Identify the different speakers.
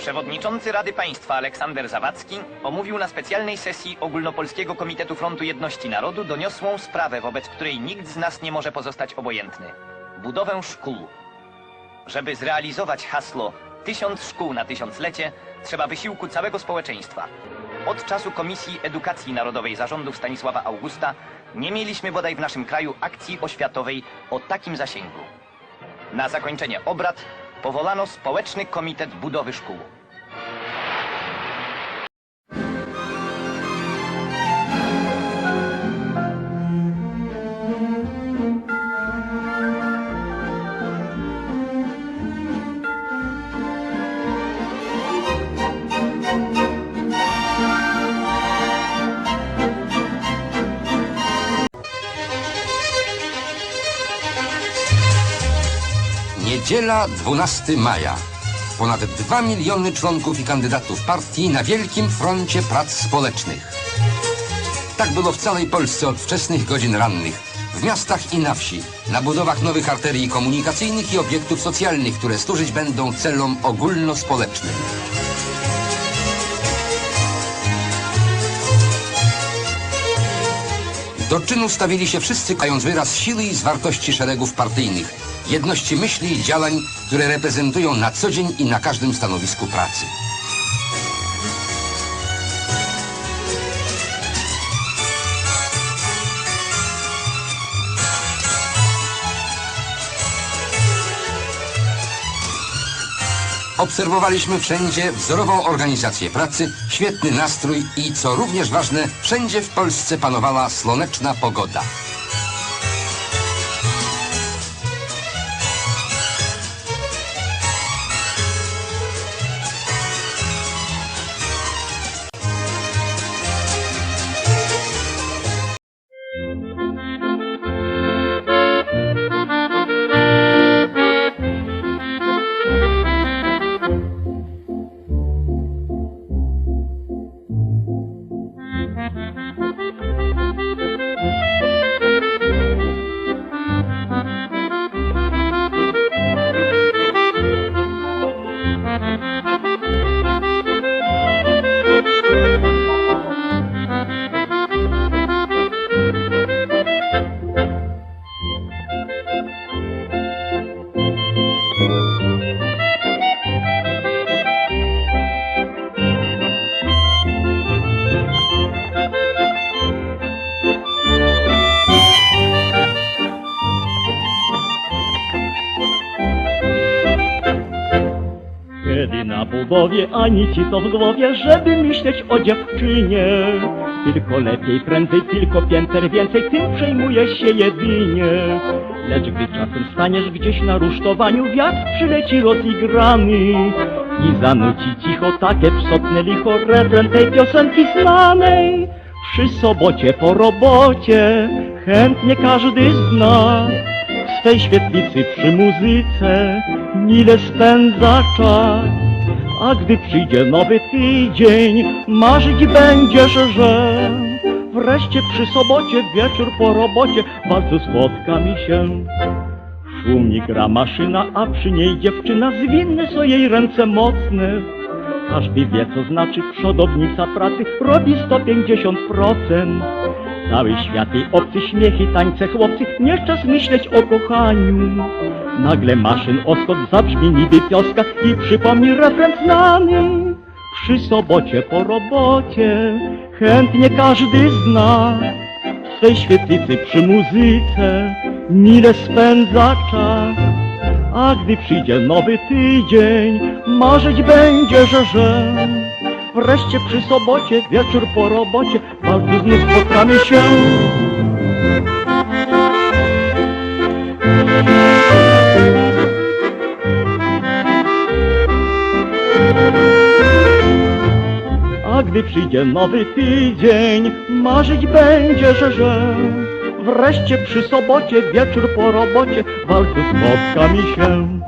Speaker 1: Przewodniczący Rady Państwa Aleksander Zawadzki omówił na specjalnej sesji Ogólnopolskiego Komitetu Frontu Jedności Narodu doniosłą sprawę, wobec której nikt z nas nie może pozostać obojętny. Budowę szkół. Żeby zrealizować hasło tysiąc szkół na tysiąclecie, trzeba wysiłku całego społeczeństwa. Od czasu Komisji Edukacji Narodowej zarządów Stanisława Augusta nie mieliśmy bodaj w naszym kraju akcji oświatowej o takim zasięgu. Na zakończenie obrad powołano Społeczny Komitet Budowy Szkół.
Speaker 2: Niedziela 12 maja. Ponad 2 miliony członków i kandydatów partii na wielkim froncie prac społecznych. Tak było w całej Polsce od wczesnych godzin rannych. W miastach i na wsi, na budowach nowych arterii komunikacyjnych i obiektów socjalnych, które służyć będą celom ogólnospołecznym. Do czynu stawili się wszyscy, mając wyraz siły i zwartości szeregów partyjnych, jedności myśli i działań, które reprezentują na co dzień i na każdym stanowisku pracy. Obserwowaliśmy wszędzie wzorową organizację pracy, świetny nastrój i, co również ważne, wszędzie w Polsce panowała słoneczna pogoda.
Speaker 3: Budowie ani ci to w głowie, żeby myśleć o dziewczynie. Tylko lepiej, prędzej, tylko pięter więcej, tym przejmuje się jedynie. Lecz gdy czasem staniesz gdzieś na rusztowaniu, wiatr przyleci rozigrany i zanuci cicho takie psotne licho refren tej piosenki znanej. Przy sobocie po robocie chętnie każdy zna w swej świetlicy przy muzyce mile spędza czas. A gdy przyjdzie nowy tydzień, marzyć będziesz, że wreszcie przy sobocie wieczór po robocie bardzo spotkamy się. Szumnie gra maszyna, a przy niej dziewczyna, zwinne są jej ręce mocne. Każdy wie, co znaczy przodownica pracy, robi 150%. Cały świat jej obcy, śmiechy, tańce, chłopcy, nie czas myśleć o kochaniu. Nagle maszyn oskot zabrzmi niby pioska i przypomni refren znany. Przy sobocie po robocie chętnie każdy zna. W swej świetlicy przy muzyce mile spędza czas. A gdy przyjdzie nowy tydzień, marzyć będziesz, że wreszcie przy sobocie, wieczór po robocie, bardzo znów spotkamy się. A gdy przyjdzie nowy tydzień, marzyć będziesz, że wreszcie przy sobocie, wieczór po robocie, bardzo spotkamy się.